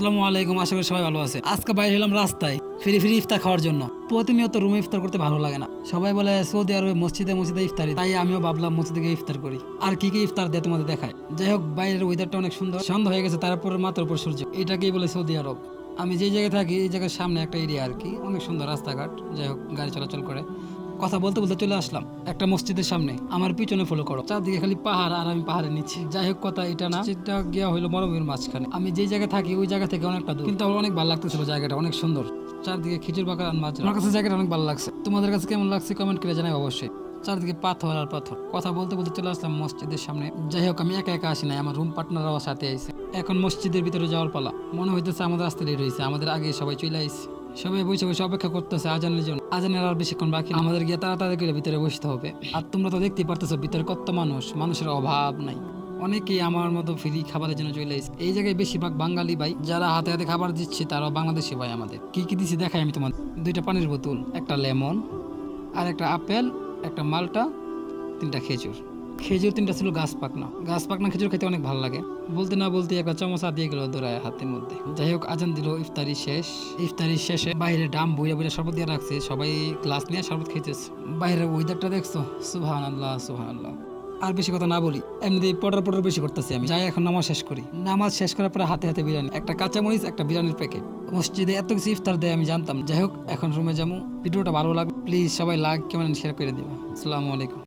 আসসালামু আলাইকুম, আশা করি সবাই ভালো আছে। আজকে বাইরে হলাম রাস্তায়, ফিরি ফিরি ইফতার খাওয়ার জন্য। প্রতিনিয়ত রুমে ইফতার করতে ভালো লাগে না। সবাই বলে, সৌদি আরবে মসজিদে মসজিদে ইফতারি। তাই আমিও ভাবলাম, মসজিদে গিয়ে ইফতার করি। আর কি কি ইফতার দিয়ে তোমাদের দেখায়? যাই হোক, বাইরের ওয়েদারটা অনেক সুন্দর। সন্ধ্যা হয়ে গেছে, তারপরে মাথার উপর সূর্য। এটাকেই বলে সৌদি আরব। আমি যে জায়গায় থাকি, এই জায়গার সামনে একটা এরিয়া আর কি। অনেক সুন্দর রাস্তাঘাট। যাই হোক, গাড়ি চলাচল করে। কথা বলতে বলতে চলে আসলাম একটা মসজিদের সামনে। আমার পিছনে ফলো করো। চারদিকে খালি পাহাড় আর আমি পাহাড়ে নিচ্ছি। যাই হোক কথা এটা না। যেটা গিয়া হইল মরুভূমির মাঝখানে। আমি যে জায়গায় থাকি ওই জায়গা থেকে অনেকটা দূর। কিন্তু আমার অনেক ভালো লাগতেছিল জায়গাটা, অনেক সুন্দর। চারদিকে খিচুর বাগান মাছ। আমার কাছে জায়গাটা অনেক ভালো লাগছে। তোমাদের কাছে কেমন লাগছে কমেন্ট করে জানাই অবশ্যই। চারদিকে পাথর আর পাথর। কথা বলতে বলতে চলে আসলাম মসজিদের সামনে। যাই হোক, আমি একা একা আসি নাই। আমার রুম পার্টনাররাও সাথে আইছে। এখন মসজিদের ভিতরে যাওয়ার পালা। মনে হইতেছে আমাদের রাস্তায় রয়েছে আমাদের আগে সবাই চলে আইছে। সবাই বসে বসে অপেক্ষা করতেছে আজানের জন্য। আজানের আর বেশিক্ষণ বাকি আমাদের গিয়ে তাড়াতাড়ি করে ভিতরে বসতে হবে। আর তোমরা তো দেখতেই পারতেছো, ভিতরে কত মানুষ? মানুষের অভাব নাই। অনেকেই আমার মতো ফ্রি খাবারের জন্য চলে এসেছে। এই জায়গায় বেশিরভাগ বাঙালি ভাই, যারা হাতে হাতে খাবার দিচ্ছে, তারাও বাংলাদেশি ভাই আমাদের। কি কি দিচ্ছি দেখাই আমি তোমার দুইটা পানির বোতল, একটা লেমন, আর একটা আপেল, একটা মালটা, তিনটা খেজুর। খেজুর তিনটা ছিল গাছ পাকনা। গাছ পাকনা খেজুর খেতে অনেক ভালো লাগে। বলতে না বলতে একটা চামচা দিয়ে গেল দৌড়ায় হাতের মধ্যে। যাই হোক, আজান দিল, ইফতারি শেষ। ইফতারি শেষে বাইরে ডাম বইরা বইরা শরবত দিয়ে রাখছে। সবাই গ্লাস নিয়ে শরবত খেতেছে। বাইরের ওয়েদারটা দেখছ? সুহান আল্লাহ সুহান আল্লাহ আর বেশি কথা না বলি এমনিতেই পটার পটার বেশি করতেছি আমি। যাই, এখন নামাজ শেষ করি। নামাজ শেষ করার পরে হাতে হাতে বিরিয়ানি। একটা কাঁচামরিচ, একটা বিরিয়ানির প্যাকেট মসজিদে এত কিছু ইফতার দেয় আমি জানতাম যাই হোক, এখন রুমে যাব। ভিডিওটা ভালো লাগবে। প্লিজ সবাই লাইক কেমন শেয়ার করে দিবা। আসসালামু আলাইকুম।